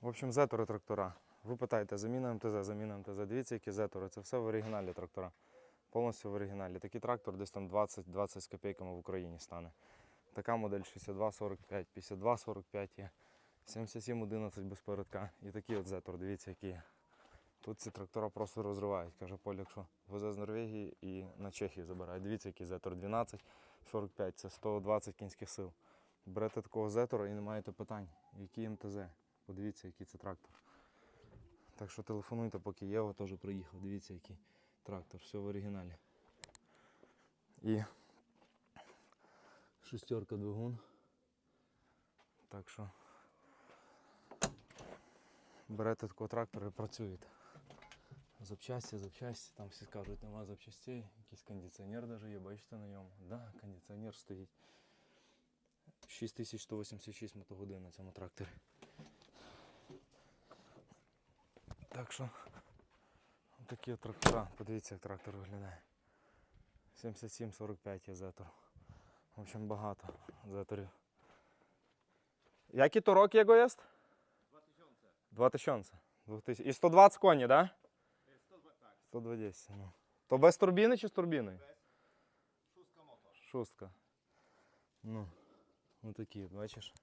В общем, зетори трактора. Ви питаєте, заміна МТЗ, заміна МТЗ. Дивіться, які зетори. Це все в оригіналі трактора. Повністю в оригіналі. Такий трактор десь там 20-20 з копійками в Україні стане. Така модель 6245, 5245 є. 7711 без передка. І такий от зетор, дивіться, який є. Тут ці трактора просто розривають. Каже Поль, якщо везе з Норвегії і на Чехію забирає. Дивіться, який зетор 1245, це 120 кінських сил. Берете такого зетора і не маєте питань. Який МТЗ? Подивіться, який це трактор. Так що телефонуйте, поки Єва теж приїхав. Дивіться, який трактор. Все в оригіналі. І шестерка двигун. Так що берете такого трактора і працюєте. Запчасті, запчасті, там всі скажуть, нема запчастей, якийсь кондиціонер навіть є, бачите на ньому. Да, кондиціонер стоїть. 6186 мотогодин на цьому тракторі. Так що такі от трактора. Подивіться, як трактор виглядає. 77-45 є зетор. В общем, багато зеторів. Які то роки його є? 2000. 2000. І 120 коні, так? Да? 120, ну. То без турбіни чи з турбіною? Szóstka motor. Шостка. Ну, ну такі, бачиш.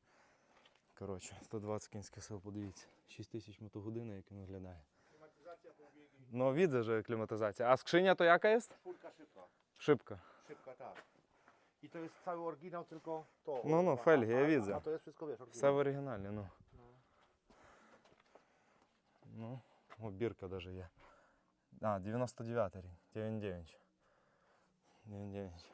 Коротше, 120 кінських сил, подивіться. 6 тисяч мотогодин, як він виглядає. Ну, widzę, że klimatyzacja. A skrzynia to jaka jest? Czwórka szybka. Szybka. Szybka, tak. I to jest cały oryginał, tylko to. No, no, felgi, ja widzę. A to jest wszystko, wiesz, Все в oryginał. оригіналі, ну. Ну, о, бірка даже є. А, 99 рік. 99. 99.